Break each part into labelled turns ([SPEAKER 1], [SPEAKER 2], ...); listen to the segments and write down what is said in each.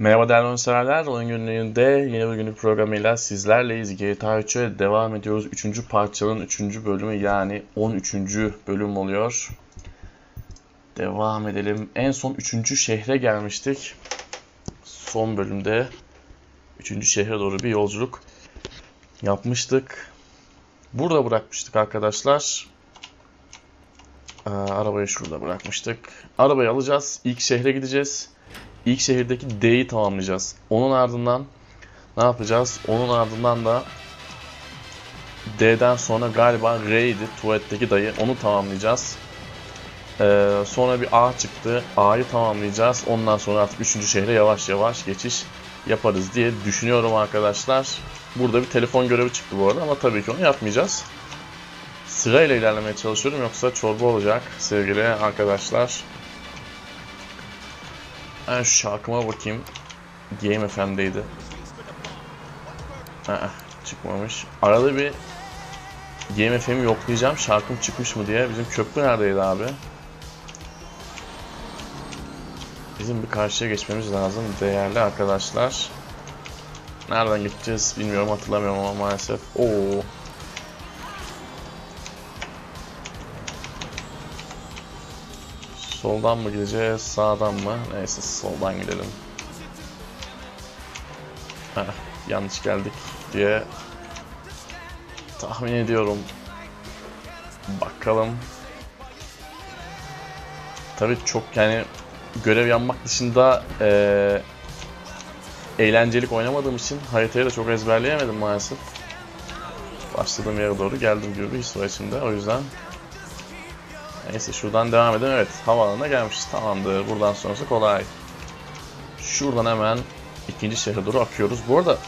[SPEAKER 1] Merhaba değerli oyunseverler. Oyun günlüğünde yeni bir günlük programıyla sizlerleyiz. GTA 3'e devam ediyoruz. 3. parçanın 3. bölümü yani 13. bölüm oluyor. Devam edelim. En son 3. şehre gelmiştik. Son bölümde 3. şehre doğru bir yolculuk yapmıştık. Burada bırakmıştık arkadaşlar. Ee, arabayı şurada bırakmıştık. Arabayı alacağız. İlk şehre gideceğiz. İlk şehirdeki D'yi tamamlayacağız. Onun ardından ne yapacağız? Onun ardından da D'den sonra galiba R'ydi tuvaletteki dayı. Onu tamamlayacağız. Ee, sonra bir A çıktı. A'yı tamamlayacağız. Ondan sonra artık 3. şehre yavaş yavaş geçiş yaparız diye düşünüyorum arkadaşlar. Burada bir telefon görevi çıktı bu arada ama tabii ki onu yapmayacağız. Sırayla ilerlemeye çalışıyorum yoksa çorba olacak sevgili arkadaşlar. Ben şu şarkıma bakayım. Game FM'deydi. Aa, çıkmamış. Arada bir Game FM'i yoklayacağım. Şarkım çıkmış mı diye. Bizim köprü neredeydi abi? Bizim bir karşıya geçmemiz lazım değerli arkadaşlar. Nereden gideceğiz bilmiyorum hatırlamıyorum ama maalesef. Oo. Soldan mı gideceğiz, sağdan mı? Neyse soldan gidelim. Heh, yanlış geldik diye tahmin ediyorum. Bakalım. Tabii çok yani görev yapmak dışında ee, eğlencelik oynamadığım için haritayı da çok ezberleyemedim maalesef. Başladığım yere doğru geldim gibi bir his var içimde. O yüzden Neyse şuradan devam edelim. Evet havaalanına gelmişiz. Tamamdır. Buradan sonrası kolay. Şuradan hemen ikinci şehre doğru akıyoruz. Bu arada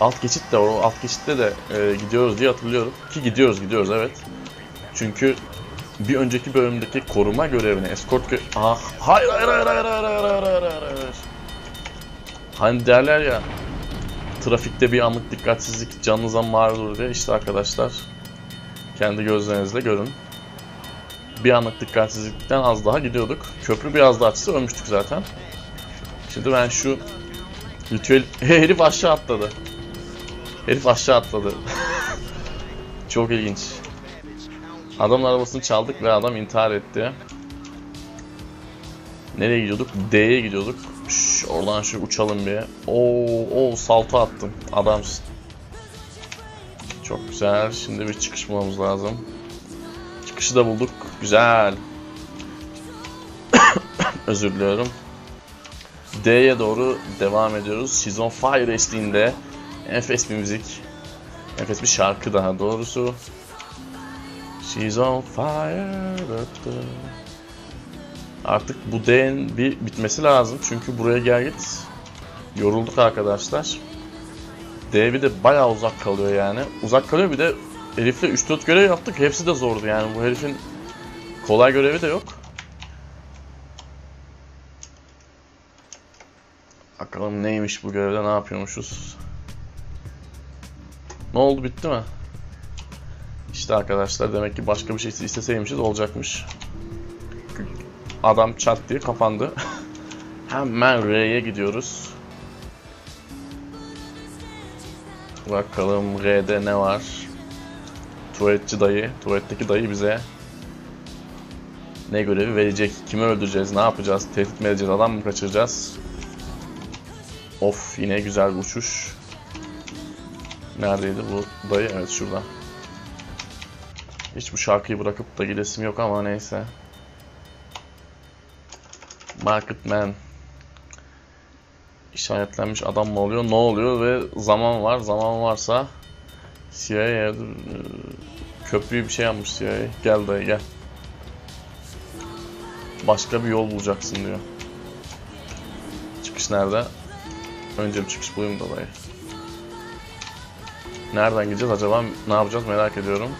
[SPEAKER 1] alt geçit de o alt geçitte de e, gidiyoruz diye hatırlıyorum. Ki gidiyoruz gidiyoruz evet. Çünkü bir önceki bölümdeki koruma görevini escort gö ah, hayır hayır hayır hayır hayır hayır hayır hayır hayır Hani derler ya trafikte bir anlık dikkatsizlik canınıza mal olur diye işte arkadaşlar kendi gözlerinizle görün bir anlık dikkatsizlikten az daha gidiyorduk. Köprü biraz daha açsa ölmüştük zaten. Şimdi ben şu ritüel... Herif aşağı atladı. Herif aşağı atladı. Çok ilginç. Adamın arabasını çaldık ve adam intihar etti. Nereye gidiyorduk? D'ye gidiyorduk. Şş, oradan şu uçalım bir. Oo, oo salto attım. Adamsın. Çok güzel. Şimdi bir çıkış bulmamız lazım. Çıkışı da bulduk. Güzel. Özür diliyorum. D'ye doğru devam ediyoruz. She's on Fire eşliğinde enfes bir müzik. Enfes bir şarkı daha doğrusu. She's on fire. Artık bu D'nin bir bitmesi lazım. Çünkü buraya gel git. Yorulduk arkadaşlar. D bir de bayağı uzak kalıyor yani. Uzak kalıyor bir de herifle 3-4 görev yaptık. Hepsi de zordu yani. Bu herifin kolay görevi de yok. Bakalım neymiş bu görevde ne yapıyormuşuz. Ne oldu bitti mi? İşte arkadaşlar demek ki başka bir şey isteseymişiz olacakmış. Adam çat diye kapandı. Hemen R'ye gidiyoruz. Bakalım R'de ne var? Tuvaletçi dayı, tuvaletteki dayı bize ne görevi verecek? Kimi öldüreceğiz? Ne yapacağız? Tehdit mi edeceğiz? Adam mı kaçıracağız? Of yine güzel bir uçuş. Neredeydi bu dayı? Evet şurada. Hiç bu şarkıyı bırakıp da gidesim yok ama neyse. Marketman. İşaretlenmiş adam mı oluyor? Ne oluyor? Ve zaman var. Zaman varsa CIA köprüyü bir şey yapmış CIA. Gel dayı gel. Başka bir yol bulacaksın diyor. Çıkış nerede? Önce bir çıkış bulayım da. Nereden gideceğiz acaba? Ne yapacağız merak ediyorum.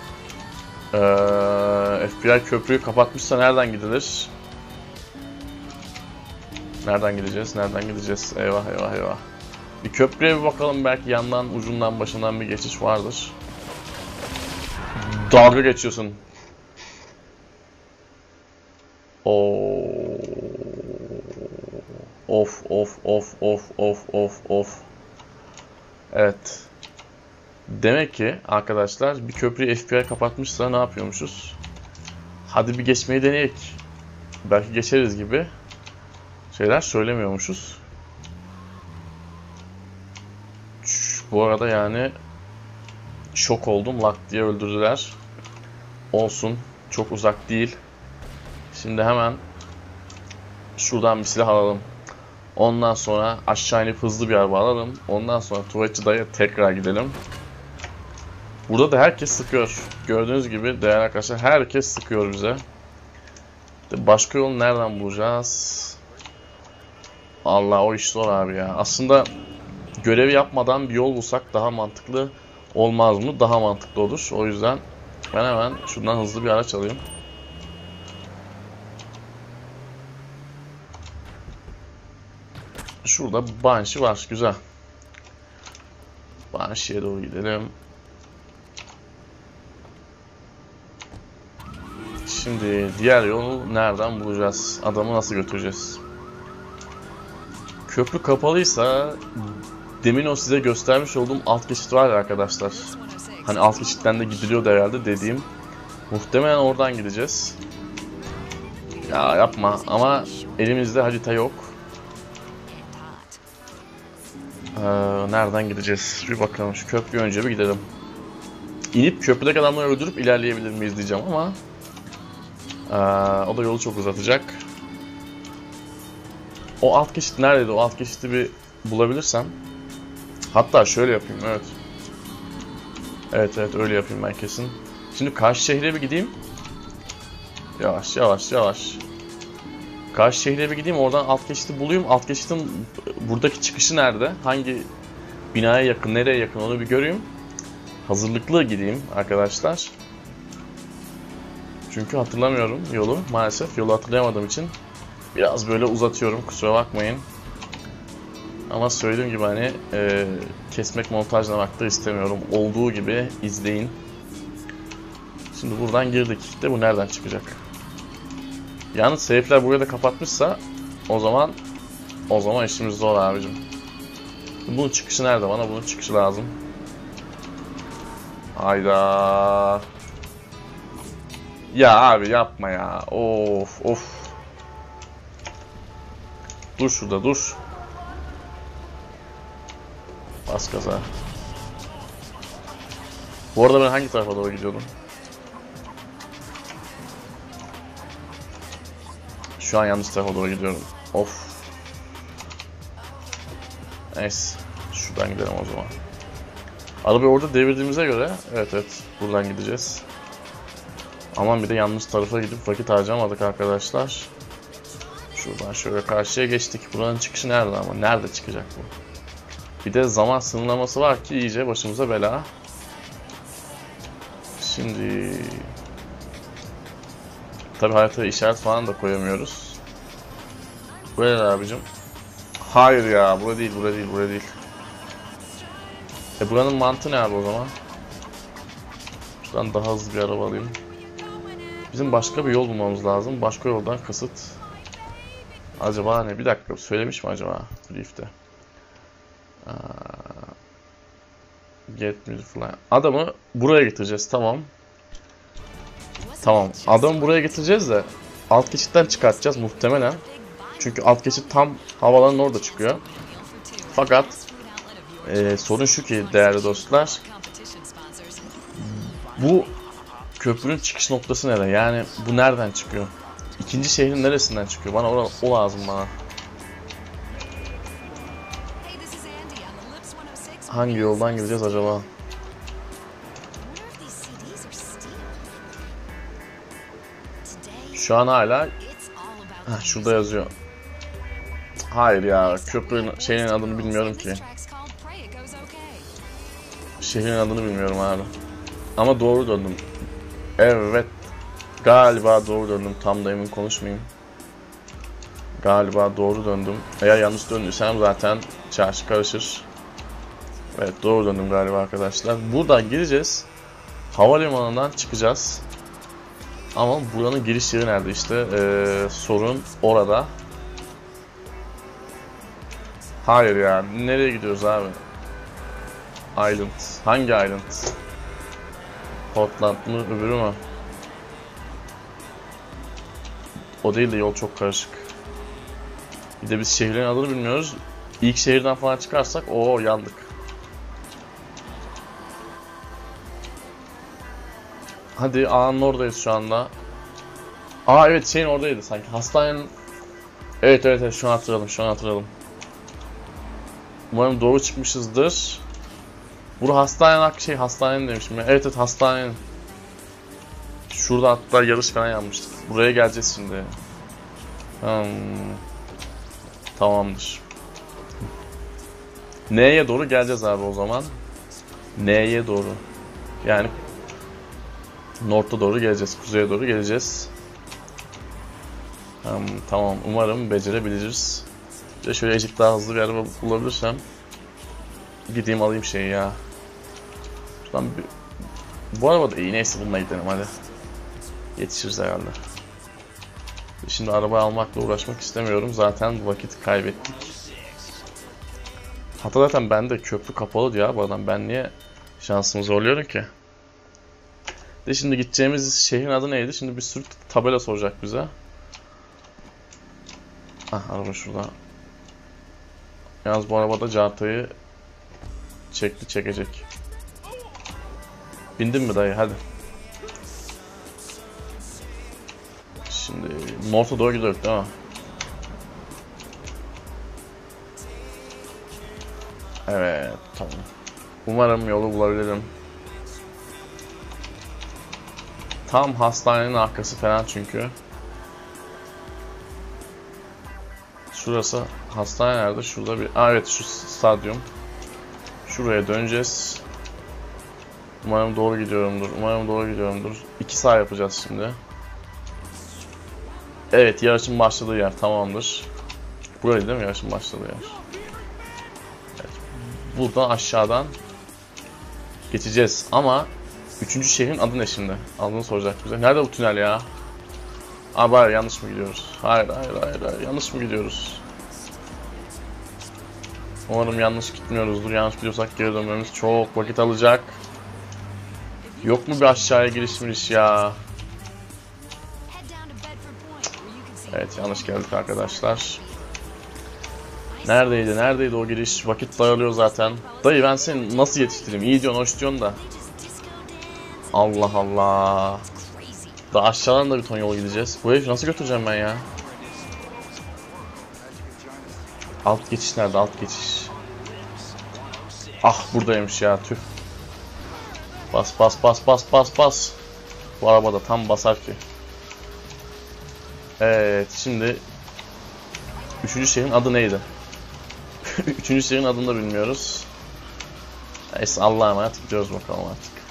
[SPEAKER 1] Ee, FBI köprüyü kapatmışsa nereden gidilir? Nereden gideceğiz? Nereden gideceğiz? Eyvah eyvah eyvah. Bir köprüye bir bakalım belki yandan, ucundan, başından bir geçiş vardır. Dalga geçiyorsun. Oo. Of of of of of of of. Evet. Demek ki arkadaşlar bir köprüyü FBI kapatmışsa ne yapıyormuşuz? Hadi bir geçmeyi deneyek. Belki geçeriz gibi şeyler söylemiyormuşuz. Bu arada yani şok oldum. Lak diye öldürdüler. Olsun. Çok uzak değil. Şimdi hemen şuradan bir silah alalım. Ondan sonra aşağı inip hızlı bir araba alalım. Ondan sonra tuvaletçi dayı tekrar gidelim. Burada da herkes sıkıyor. Gördüğünüz gibi değerli arkadaşlar herkes sıkıyor bize. Başka yol nereden bulacağız? Allah o iş zor abi ya. Aslında görevi yapmadan bir yol bulsak daha mantıklı olmaz mı? Daha mantıklı olur. O yüzden ben hemen şuradan hızlı bir araç alayım. Şurada Banshee var. Güzel. Banshee'ye doğru gidelim. Şimdi diğer yolu nereden bulacağız? Adamı nasıl götüreceğiz? Köprü kapalıysa demin o size göstermiş olduğum alt geçit var ya arkadaşlar. Hani alt geçitten de gidiliyordu herhalde dediğim. Muhtemelen oradan gideceğiz. Ya yapma ama elimizde harita yok. Ee, nereden gideceğiz? Bir bakalım şu köprüye önce bir gidelim. İnip köprüdeki adamları öldürüp ilerleyebilir miyiz diyeceğim ama ee, o da yolu çok uzatacak. O alt geçit neredeydi? O alt geçiti bir bulabilirsem. Hatta şöyle yapayım evet. Evet evet öyle yapayım ben kesin. Şimdi karşı şehre bir gideyim. Yavaş yavaş yavaş. Karşı şehre bir gideyim oradan alt geçiti bulayım. Alt geçitin buradaki çıkışı nerede? Hangi binaya yakın, nereye yakın onu bir göreyim. Hazırlıklı gideyim arkadaşlar. Çünkü hatırlamıyorum yolu maalesef. Yolu hatırlayamadığım için biraz böyle uzatıyorum kusura bakmayın. Ama söylediğim gibi hani e, kesmek montajlamak da istemiyorum. Olduğu gibi izleyin. Şimdi buradan girdik. De bu nereden çıkacak? Yalnız seyfler burayı da kapatmışsa o zaman o zaman işimiz zor abicim. Bunun çıkışı nerede? Bana bunun çıkışı lazım. Hayda. Ya abi yapma ya. Of of. Dur şurada dur. Bas gaza. Bu arada ben hangi tarafa doğru gidiyordum? Şu an yanlış tarafa doğru gidiyorum. Of. Neyse. Şuradan gidelim o zaman. Arabayı orada devirdiğimize göre evet evet buradan gideceğiz. Aman bir de yanlış tarafa gidip vakit harcamadık arkadaşlar. Şuradan şöyle karşıya geçtik. Buranın çıkışı nerede ama? Nerede çıkacak bu? Bir de zaman sınırlaması var ki iyice başımıza bela. Şimdi... Tabi haritaya işaret falan da koyamıyoruz. Böyle abicim. Hayır ya, bura değil, bura değil, bura değil. E buranın mantığı ne abi o zaman? Şuradan daha hızlı bir araba alayım. Bizim başka bir yol bulmamız lazım. Başka yoldan kasıt. Acaba ne? Bir dakika söylemiş mi acaba brief'te? Get me fly. Adamı buraya getireceğiz tamam. Tamam. Adamı buraya getireceğiz de alt geçitten çıkartacağız muhtemelen. Çünkü alt geçit tam havalanın orada çıkıyor. Fakat e, sorun şu ki değerli dostlar. Bu köprünün çıkış noktası nerede? Yani bu nereden çıkıyor? İkinci şehrin neresinden çıkıyor? Bana o, o lazım bana. Hangi yoldan gideceğiz acaba? Şu an hala Heh, şurada yazıyor. Hayır ya köprünün şeyin adını bilmiyorum ki. Şehrin adını bilmiyorum abi. Ama doğru döndüm. Evet. Galiba doğru döndüm. Tam da emin konuşmayayım. Galiba doğru döndüm. Eğer yanlış döndüysem zaten çarşı karışır. Evet doğru döndüm galiba arkadaşlar. Buradan gireceğiz. Havalimanından çıkacağız. Ama buranın giriş yeri nerede işte ee, sorun orada. Hayır ya. Nereye gidiyoruz abi? Island. Hangi island? Portland mı öbürü mü? O değil de yol çok karışık. Bir de biz şehrin adını bilmiyoruz. İlk şehirden falan çıkarsak o yandık. Hadi A'nın oradayız şu anda. Aa evet şeyin oradaydı sanki. Hastanenin... Evet evet evet şu an hatırladım şu an hatırladım. Umarım doğru çıkmışızdır. Bura hastanenin şey hastanenin demişim ya. Evet evet hastanenin. Şurada hatta yarış falan yapmıştık. Buraya geleceğiz şimdi. Hmm. Tamamdır. N'ye doğru geleceğiz abi o zaman. N'ye doğru. Yani North'a doğru geleceğiz. Kuzeye doğru geleceğiz. Hmm, tamam. Umarım becerebiliriz. De şöyle azıcık daha hızlı bir araba bulabilirsem gideyim alayım şeyi ya. Şuradan bir... Bu araba da iyi. Neyse bununla gidelim hadi. Yetişiriz herhalde. Şimdi araba almakla uğraşmak istemiyorum. Zaten vakit kaybettik. Hatta zaten ben de köprü kapalı diyor bu adam. Ben niye şansımı zorluyorum ki? De şimdi gideceğimiz şehrin adı neydi? Şimdi bir sürü tabela soracak bize. Ah araba şurada. Yalnız bu arabada cartayı çekti çekecek. Bindin mi dayı hadi. Şimdi North'a doğru gidiyoruz değil mi? Evet tamam. Umarım yolu bulabilirim. Tam hastanenin arkası falan çünkü. Şurası hastane nerede? Şurada bir... Aa, evet şu stadyum. Şuraya döneceğiz. Umarım doğru gidiyorumdur. Umarım doğru gidiyorumdur. İki sağ yapacağız şimdi. Evet yarışın başladığı yer tamamdır. Burayı değil mi yarışın başladığı yer? Evet. Buradan aşağıdan geçeceğiz ama Üçüncü şehrin adı ne şimdi? Adını soracak bize. Nerede bu tünel ya? Aa bari yanlış mı gidiyoruz? Hayır hayır hayır hayır yanlış mı gidiyoruz? Umarım yanlış gitmiyoruzdur. Yanlış gidiyorsak geri dönmemiz çok vakit alacak. Yok mu bir aşağıya giriş giriş ya? Evet yanlış geldik arkadaşlar. Neredeydi? Neredeydi o giriş? Vakit daralıyor zaten. Dayı ben seni nasıl yetiştireyim? İyi diyorsun, hoş diyorsun da. Allah Allah. Daha aşağıdan da bir ton yol gideceğiz. Bu herifi nasıl götüreceğim ben ya? Alt geçiş nerede? Alt geçiş. Ah buradaymış ya tüh. Bas bas bas bas bas bas. Bu arabada tam basar ki. Evet şimdi Üçüncü şehrin adı neydi? Üçüncü şehrin adını da bilmiyoruz. Neyse Allah'a emanet gidiyoruz bakalım artık.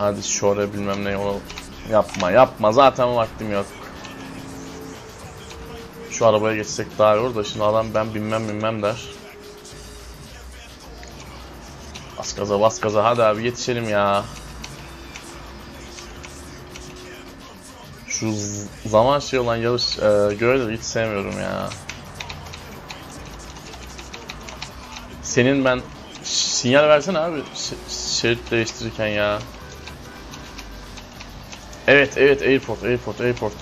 [SPEAKER 1] Hadi şöyle bilmem ne yolu yapma yapma zaten vaktim yok. Şu arabaya geçsek daha iyi olur da şimdi adam ben bilmem bilmem der. Bas gaza bas gaza hadi abi yetişelim ya. Şu zaman şey olan yarış e, görevleri hiç sevmiyorum ya. Senin ben sinyal versene abi şerit değiştirirken ya. Evet evet airport airport airport.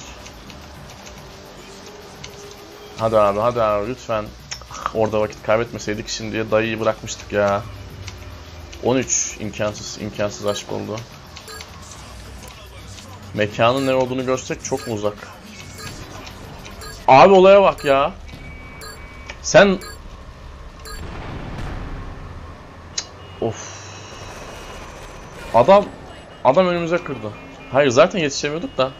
[SPEAKER 1] Hadi abi hadi abi lütfen. Orada vakit kaybetmeseydik şimdiye dayıyı bırakmıştık ya. 13 imkansız imkansız aşk oldu. Mekanın ne olduğunu görsek çok mu uzak? Abi olaya bak ya. Sen Of. Adam adam önümüze kırdı. Hayır zaten yetişemiyorduk da.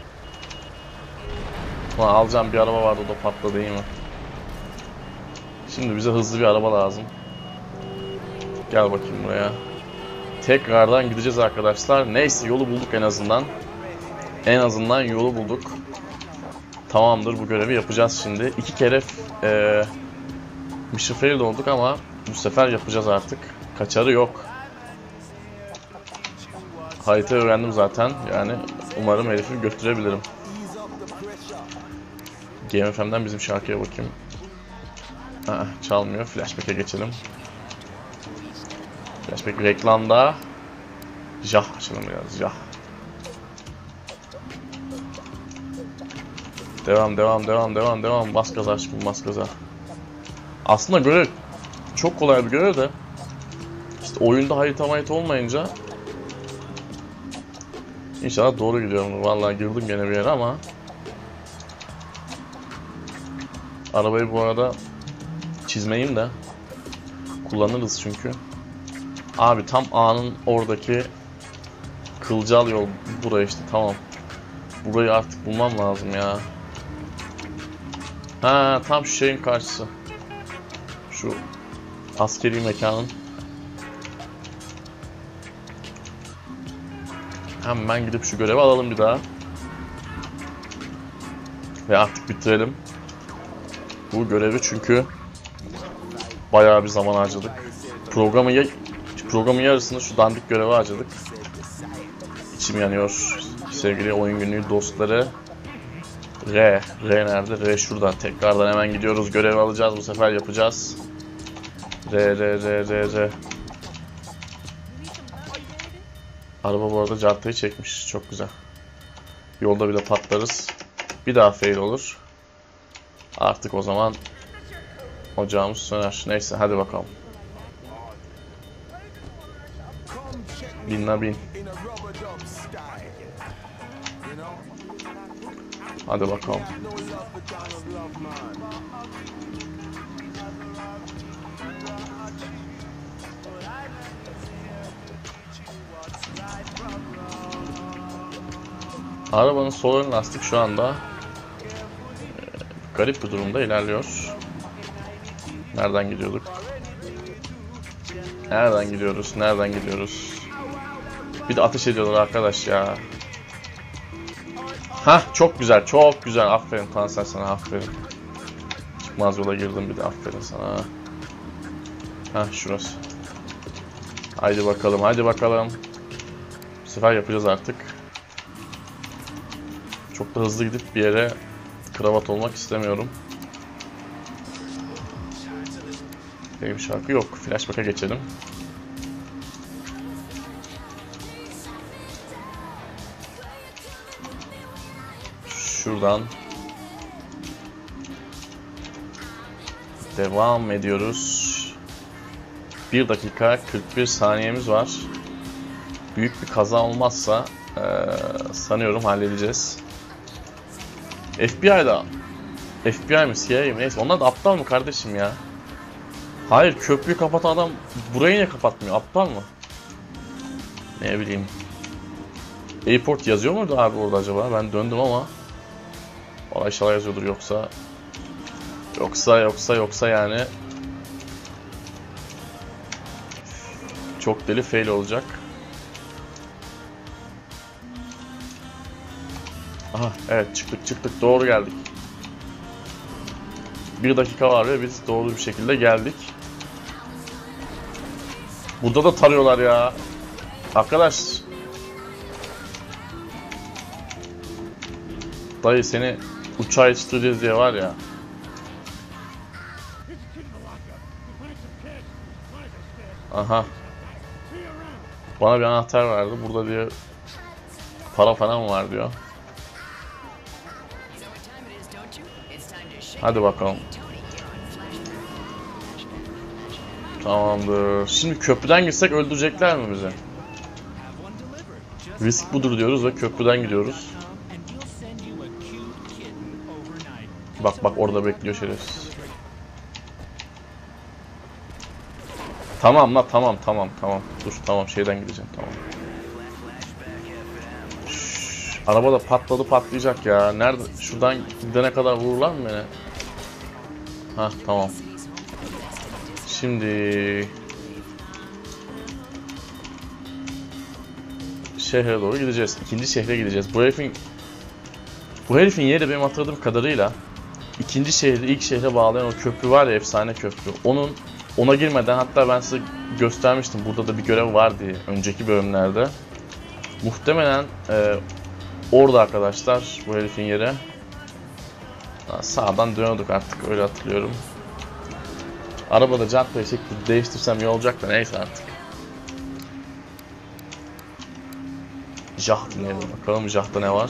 [SPEAKER 1] Ulan alacağım bir araba vardı o da patladı iyi mi? Şimdi bize hızlı bir araba lazım. Gel bakayım buraya. Tekrardan gideceğiz arkadaşlar. Neyse yolu bulduk en azından. En azından yolu bulduk. Tamamdır bu görevi yapacağız şimdi. İki kere e, Mission Failed olduk ama bu sefer yapacağız artık. Kaçarı yok. Haritayı öğrendim zaten. Yani umarım herifi götürebilirim. GMFM'den bizim şarkıya bakayım. Aa, çalmıyor. Flashback'e geçelim. Flashback reklamda. Jah açalım biraz. Jah. Devam devam devam devam devam. Bas gaza aşkım bas gaza. Aslında görev çok kolay bir görev de işte oyunda harita harita olmayınca İnşallah doğru gidiyorum. Vallahi girdim gene bir yere ama Arabayı bu arada çizmeyeyim de kullanırız çünkü. Abi tam A'nın oradaki kılcal yol buraya işte tamam. Burayı artık bulmam lazım ya. Ha tam şu şeyin karşısı. Şu askeri mekanın. Hemen gidip şu görevi alalım bir daha. Ve artık bitirelim. Bu görevi çünkü bayağı bir zaman harcadık. Programı programın yarısını şu dandik görevi harcadık. İçim yanıyor. Sevgili oyun günlüğü dostları. R. R nerede? R şurada. Tekrardan hemen gidiyoruz. Görevi alacağız. Bu sefer yapacağız. R, R, R, R, R. Araba bu arada cartayı çekmiş. Çok güzel. Yolda bile patlarız. Bir daha fail olur. Artık o zaman ocağımız söner. Neyse hadi bakalım. Bin la bin. Hadi bakalım. Arabanın sol ön lastik şu anda e, garip bir durumda ilerliyor. Nereden gidiyorduk? Nereden gidiyoruz? Nereden gidiyoruz? Bir de ateş ediyorlar arkadaş ya. Ha çok güzel, çok güzel. Aferin Tansel sana, aferin. Çıkmaz yola girdim bir de aferin sana. Ha şurası. Haydi bakalım, haydi bakalım. Bu sefer yapacağız artık. Çok da hızlı gidip bir yere kravat olmak istemiyorum. Bir şarkı yok. Flashback'a geçelim. Şuradan devam ediyoruz. 1 dakika 41 saniyemiz var. Büyük bir kaza olmazsa ee, sanıyorum halledeceğiz. FBI'da FBI mi CIA mi neyse onlar da aptal mı kardeşim ya? Hayır köprüyü kapatan adam burayı niye kapatmıyor? Aptal mı? Ne bileyim. Airport yazıyor muydu abi orada acaba? Ben döndüm ama. Valla inşallah yazıyordur yoksa. Yoksa yoksa yoksa yani. Çok deli fail olacak. Aha evet çıktık çıktık doğru geldik. Bir dakika var ve biz doğru bir şekilde geldik. Burada da tarıyorlar ya. Arkadaş. Dayı seni uçağa yetiştireceğiz diye var ya. Aha. Bana bir anahtar verdi. Burada diyor para falan var diyor. Hadi bakalım. Tamamdır. Şimdi köprüden gitsek öldürecekler mi bizi? Risk budur diyoruz ve köprüden gidiyoruz. Bak bak orada bekliyor şerefsiz. Tamam la tamam tamam tamam. Dur tamam şeyden gideceğim tamam. Araba da patladı patlayacak ya. Nerede? Şuradan gidene kadar vururlar mı beni? Ha tamam. Şimdi şehre doğru gideceğiz. İkinci şehre gideceğiz. Bu herifin bu herifin yeri benim hatırladığım kadarıyla ikinci şehri ilk şehre bağlayan o köprü var ya efsane köprü. Onun ona girmeden hatta ben size göstermiştim. Burada da bir görev var diye önceki bölümlerde. Muhtemelen e, orada arkadaşlar bu herifin yeri. Ha, Sağdan dönüyorduk artık öyle hatırlıyorum. Arabada jantayı şekli değiştirsem iyi olacak da neyse artık. Jaht diyelim bakalım Jaht'ta ne var.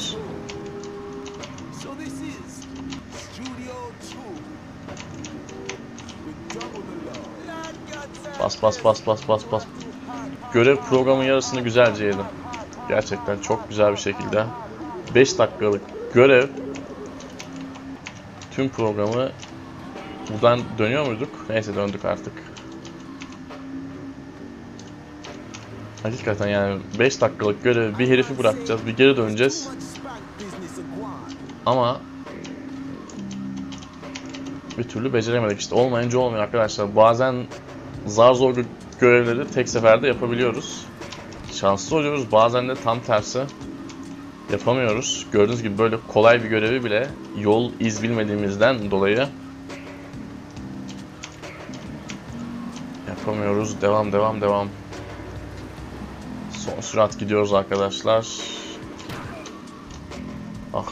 [SPEAKER 2] So this is Studio 2 with double the love.
[SPEAKER 1] Bas bas bas bas bas bas. Görev programın yarısını güzelce yedim. Gerçekten çok güzel bir şekilde. 5 dakikalık görev. Tüm programı buradan dönüyor muyduk? Neyse döndük artık. Hakikaten yani 5 dakikalık görev bir herifi bırakacağız, bir geri döneceğiz. Ama bir türlü beceremedik işte. Olmayınca olmuyor arkadaşlar. Bazen zar zor gö- görevleri tek seferde yapabiliyoruz. Şanslı oluyoruz. Bazen de tam tersi yapamıyoruz. Gördüğünüz gibi böyle kolay bir görevi bile yol iz bilmediğimizden dolayı yapamıyoruz. Devam devam devam. Son sürat gidiyoruz arkadaşlar. Ah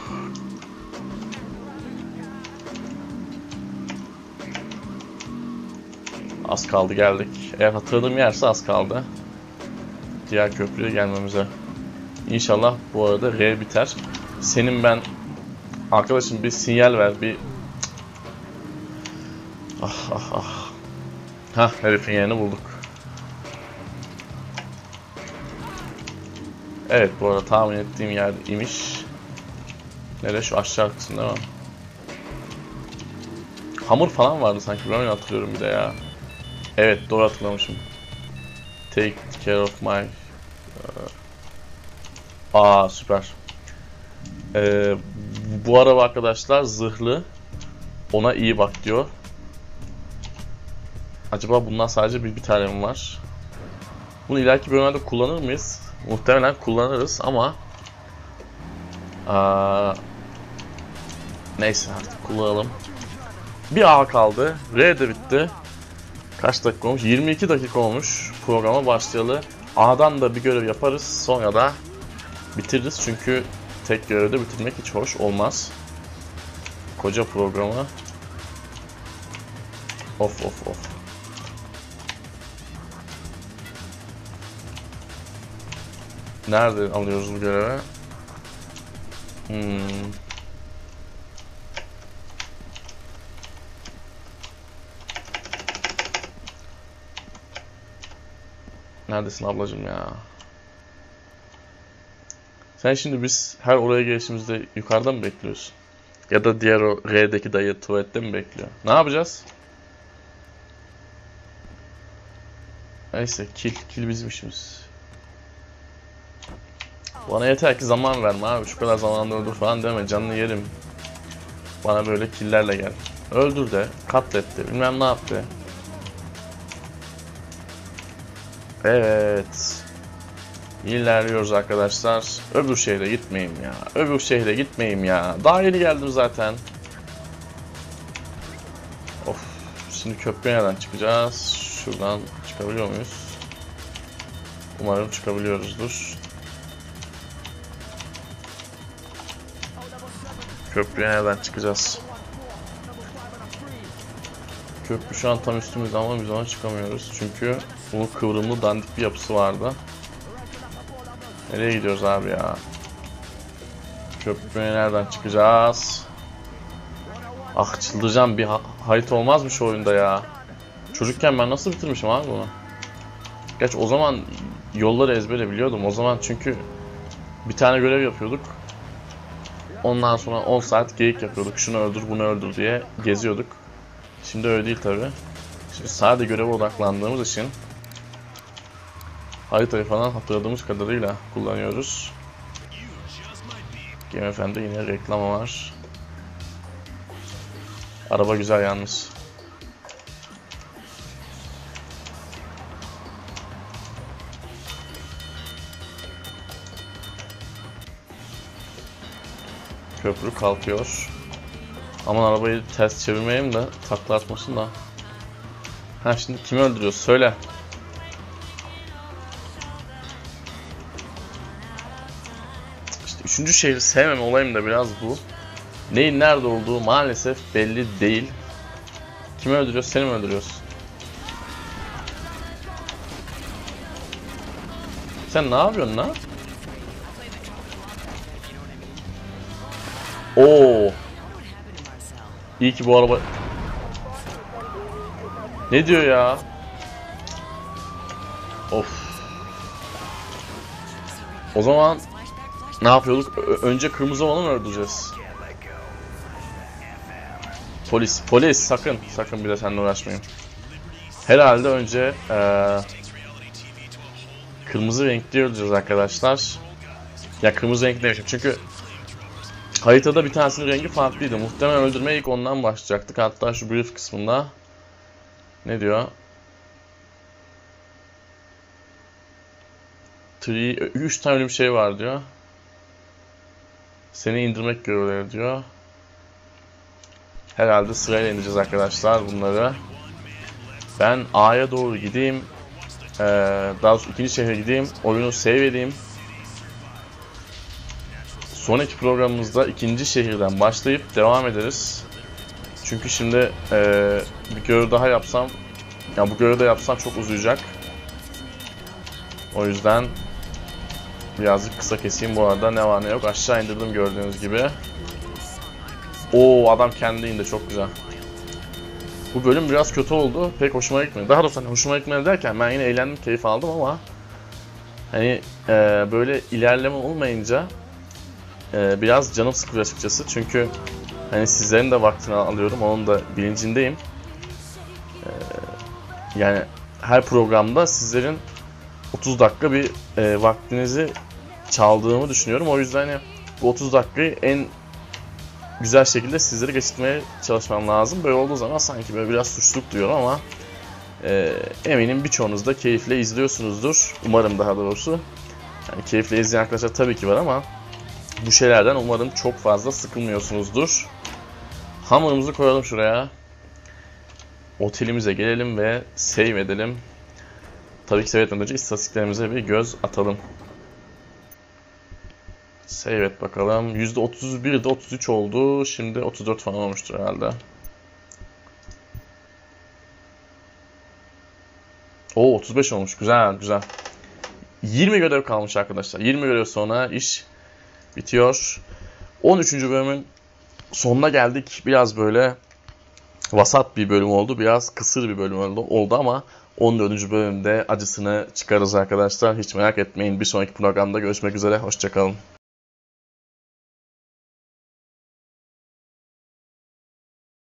[SPEAKER 1] Az kaldı geldik. Eğer hatırladığım yerse az kaldı. Diğer köprüye gelmemize. İnşallah bu arada R biter. Senin ben arkadaşım bir sinyal ver bir Ah ah ah. Hah herifin yerini bulduk. Evet bu arada tahmin ettiğim yer imiş. Nere şu aşağı değil mi? Hamur falan vardı sanki ben öyle hatırlıyorum bir de ya. Evet doğru hatırlamışım. Take care of my... Ee, Aa süper. Ee, bu araba arkadaşlar zırhlı. Ona iyi bak diyor. Acaba bundan sadece bir, bir tane mi var? Bunu ileriki bölümlerde kullanır mıyız? Muhtemelen kullanırız ama Aa, neyse artık kullanalım. Bir A kaldı. R de bitti. Kaç dakika olmuş? 22 dakika olmuş programa başlayalı. A'dan da bir görev yaparız. Sonra da bitiririz. Çünkü tek görevde bitirmek hiç hoş olmaz. Koca programı. Of of of. Nerede alıyoruz bu görevi? Hmm. Neredesin ablacım ya? Sen şimdi biz her oraya gelişimizde yukarıda mı bekliyorsun? Ya da diğer o R'deki dayı tuvalette mi bekliyor? Ne yapacağız? Neyse kill, kill bizim işimiz. Bana yeter ki zaman verme abi. Şu kadar zamanda öldür falan deme. Canını yerim. Bana böyle killerle gel. Öldür de, katletti, bilmem ne yaptı. Evet. İlerliyoruz arkadaşlar. Öbür şehre gitmeyeyim ya. Öbür şehre gitmeyeyim ya. Daha yeni geldim zaten. Of. Şimdi köprüye nereden çıkacağız? Şuradan çıkabiliyor muyuz? Umarım çıkabiliyoruzdur. Köprüye nereden çıkacağız? Köprü şu an tam üstümüzde ama biz ona çıkamıyoruz. Çünkü bunun kıvrımlı dandik bir yapısı vardı. Nereye gidiyoruz abi ya? Köprüye nereden çıkacağız? Ah çıldıracağım bir ha harita olmaz mı oyunda ya? Çocukken ben nasıl bitirmişim abi bunu? Gerçi o zaman yolları ezbere biliyordum. O zaman çünkü bir tane görev yapıyorduk. Ondan sonra 10 saat geyik yapıyorduk. Şunu öldür bunu öldür diye geziyorduk. Şimdi öyle değil tabi. Şimdi sadece göreve odaklandığımız için haritayı falan hatırladığımız kadarıyla kullanıyoruz. GMF'de yine reklam var. Araba güzel yalnız. Köprü kalkıyor. Aman arabayı ters çevirmeyeyim de takla atmasın da. Ha şimdi kimi öldürüyoruz? Söyle. Üçüncü şehri sevmeme olayım da biraz bu. Neyin nerede olduğu maalesef belli değil. Kimi öldürüyoruz? Seni mi öldürüyoruz? Sen ne yapıyorsun lan? Oo. İyi ki bu araba... Ne diyor ya? Of. O zaman ne yapıyorduk? Ö- önce kırmızı olanı öldüreceğiz? Polis, polis sakın, sakın bir de seninle uğraşmayın. Herhalde önce eee kırmızı renkli öldüreceğiz arkadaşlar. Ya kırmızı renkli demişim çünkü haritada bir tanesinin rengi farklıydı. Muhtemelen öldürmeye ilk ondan başlayacaktık. Hatta şu brief kısmında ne diyor? 3 tane bir şey var diyor. Seni indirmek görevleri diyor. Herhalde sırayla indireceğiz arkadaşlar bunları. Ben A'ya doğru gideyim. Ee, daha doğrusu ikinci şehre gideyim. Oyunu save edeyim. Sonraki programımızda ikinci şehirden başlayıp devam ederiz. Çünkü şimdi ee, bir görev daha yapsam, ya bu görevi de yapsam çok uzayacak. O yüzden birazcık kısa keseyim bu arada. Ne var ne yok aşağı indirdim gördüğünüz gibi. Oo adam kendi indi çok güzel. Bu bölüm biraz kötü oldu. Pek hoşuma gitmedi. Daha doğrusu hani hoşuma gitmedi derken ben yine eğlendim, keyif aldım ama hani e, böyle ilerleme olmayınca e, biraz canım sıkılıyor açıkçası. Çünkü hani sizlerin de vaktini alıyorum. Onun da bilincindeyim. E, yani her programda sizlerin 30 dakika bir e, vaktinizi çaldığımı düşünüyorum. O yüzden hani bu 30 dakikayı en güzel şekilde sizlere geçirmeye çalışmam lazım. Böyle olduğu zaman sanki böyle biraz suçluluk duyuyorum ama e, eminim birçoğunuz da keyifle izliyorsunuzdur. Umarım daha doğrusu. Yani keyifle izleyen arkadaşlar tabii ki var ama bu şeylerden umarım çok fazla sıkılmıyorsunuzdur. Hamurumuzu koyalım şuraya. Otelimize gelelim ve save edelim. Tabii ki save etmeden önce istatistiklerimize bir göz atalım. Save et bakalım. %31'de 33 oldu. Şimdi 34 falan olmuştur herhalde. Oo 35 olmuş. Güzel güzel. 20 görev kalmış arkadaşlar. 20 görev sonra iş bitiyor. 13. bölümün sonuna geldik. Biraz böyle vasat bir bölüm oldu. Biraz kısır bir bölüm oldu, oldu ama 14. bölümde acısını çıkarız arkadaşlar. Hiç merak etmeyin. Bir sonraki programda görüşmek üzere. Hoşçakalın.